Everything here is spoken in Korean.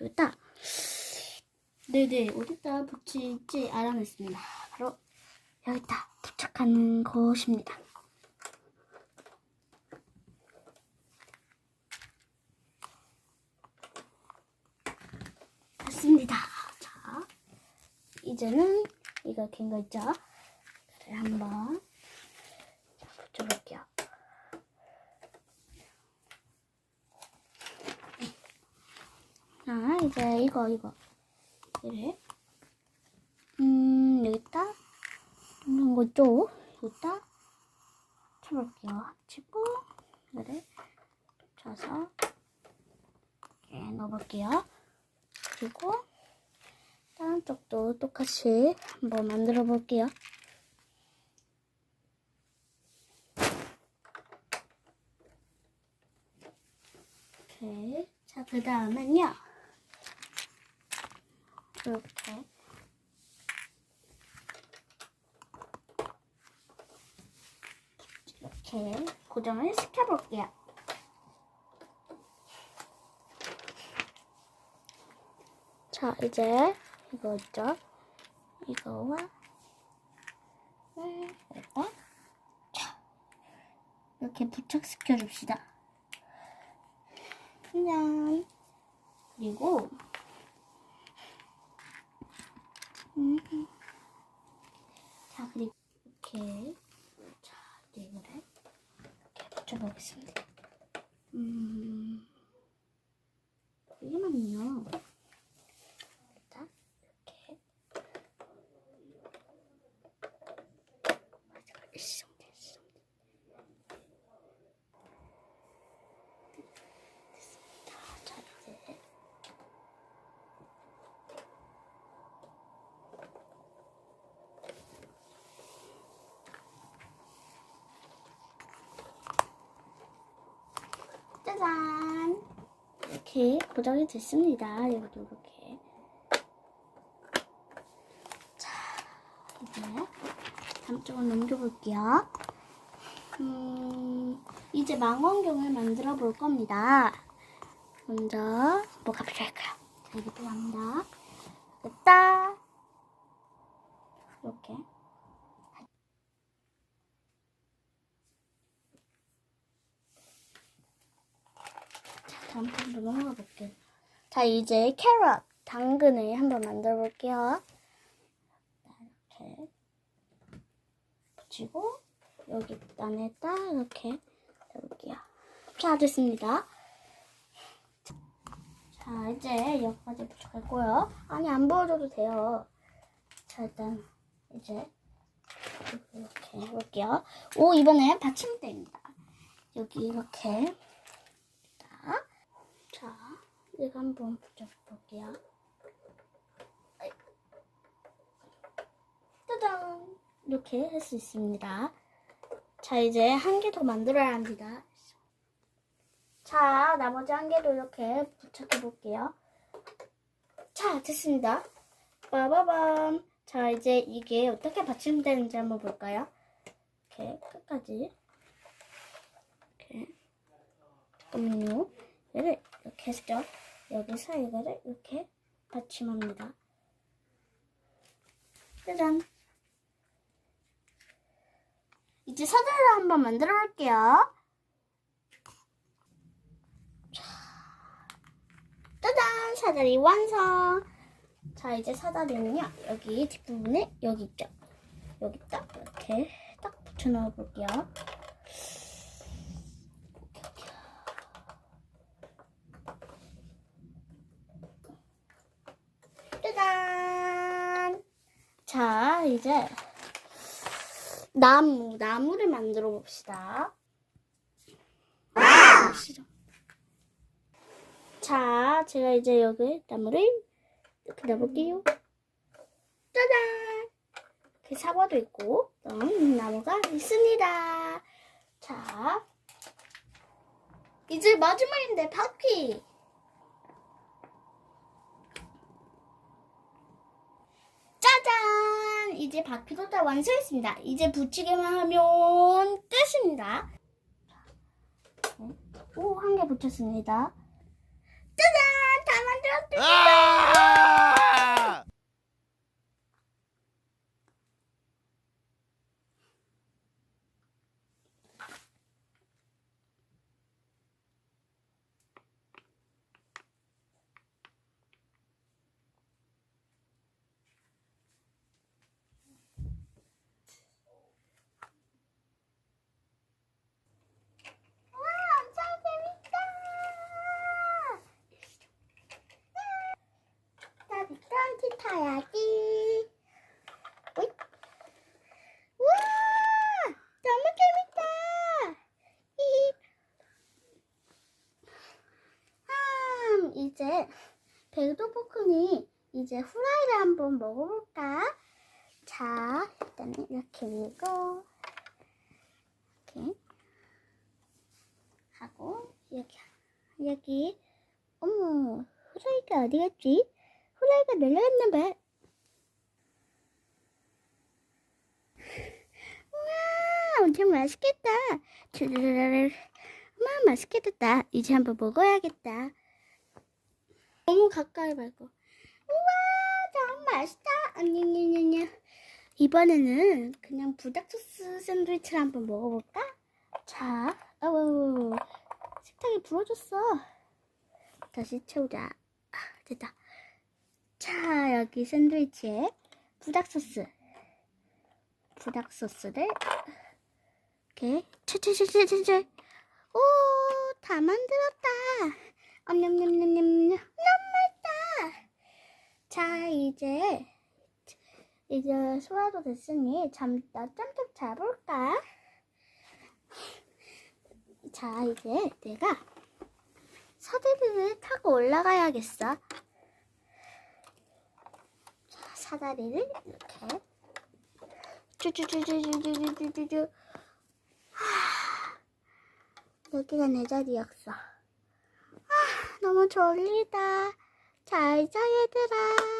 여기다 네네 어디다 붙일지 알아냈습니다. 바로 여기다 부착하는 것입니다. 됐습니다. 자, 이제는 이거 긴 거 있죠? 그래, 한번 자, 붙여볼게요. 자, 이제 이거, 이거. 이래. 음, 여기다. 이런 거 있죠? 여기다. 쳐볼게요. 합치고, 이래. 붙여서, 이렇게 넣어볼게요. 그리고, 다른 쪽도 똑같이 한번 만들어 볼게요. 자, 그 다음엔요. 이렇게. 이렇게 고정을 시켜볼게요. 자, 이제 이거 있죠? 이거와 이거 자, 이렇게 부착시켜 줍시다. 그냥 그리고 음. 자, 그리고 이렇게 자, 이제 이거를 이렇게 붙여보겠습니다. 음, 여기만요. 일단 이렇게 맞아, 일성대, 일성대. 됐습니다. 자, 이제 짜잔! 이렇게 고정이 됐습니다. 여기도 이렇게. 자, 이제 다음 쪽을 넘겨볼게요. 음, 이제 망원경을 만들어 볼 겁니다. 먼저 뭐가 필요할까요? 자, 이게 필요합니다. 됐다! 이렇게. 다음 편으로 넘어가 볼게요. 자, 이제 캐럿, 당근을 한번 만들어 볼게요. 이렇게 붙이고, 여기 안에다 이렇게 해볼게요. 자, 됐습니다. 자, 이제 여기까지 부착했고요. 아니, 안 보여줘도 돼요. 자, 일단, 이제, 이렇게 해볼게요. 오, 이번엔 받침대입니다. 여기 이렇게. 이거 한번 붙여볼게요. 짜잔! 이렇게 할 수 있습니다. 자, 이제 한 개 더 만들어야 합니다. 자, 나머지 한 개도 이렇게 부착해 볼게요. 자, 됐습니다. 빠바밤. 자, 이제 이게 어떻게 받침되는지 한번 볼까요? 이렇게 끝까지. 이렇게. 잠깐만요. 얘를 이렇게 했죠. 여기서 이거를 이렇게 받침합니다. 짜잔. 이제 사다리를 한번 만들어 볼게요. 자, 짜잔! 사다리 완성! 자, 이제 사다리는요, 여기 뒷부분에 여기 있죠. 여기 딱 이렇게 딱 붙여 넣어 볼게요. 짜잔! 자, 이제 나무, 나무를 만들어 봅시다. 보시죠. 자, 제가 이제 여기 나무를 이렇게 놔볼게요. 짜잔! 이렇게 사과도 있고, 음, 나무가 있습니다. 자, 이제 마지막인데, 바퀴! 짜잔! 이제 바퀴도 다 완성했습니다. 이제 붙이기만 하면 끝입니다. 오, 한 개 붙였습니다. 짜잔! 다 만들었습니다. 아! 와, 엄청 재밌다. 나 미끄럼틀 타야지. 오이. 우와, 너무 재밌다. 히히. 음, 이제 배우도포크니 이제 후라이를 한번 먹어볼까? 자, 일단은 이렇게 밀고 이렇게 하고 여기 여기 어머 후라이가 어디 갔지? 후라이가 내려갔나 봐. 우와 엄청 맛있겠다. 주르르르 마 맛있겠다. 이제 한번 먹어야겠다. 너무 가까이 말고. 우와 너무 맛있다. 아니냐냐냐. 이번에는 그냥 불닭소스 샌드위치를 한번 먹어볼까? 자, 어우, 식탁이 부러졌어. 다시 채우자. 아, 됐다. 자, 여기 샌드위치에 불닭소스. 불닭소스를 이렇게 채채채채채. 오, 다 만들었다. 엄냠냠냠냠냠. 자, 이제 이제 소화도 됐으니 잠 낮잠 좀 자볼까? 자, 이제 내가 사다리를 타고 올라가야겠어. 자, 사다리를 이렇게 쭈쭈쭈쭈쭈쭈쭈쭈쭈. 하, 여기가 내 자리였어. 아, 너무 졸리다. 잘 자, 얘들아.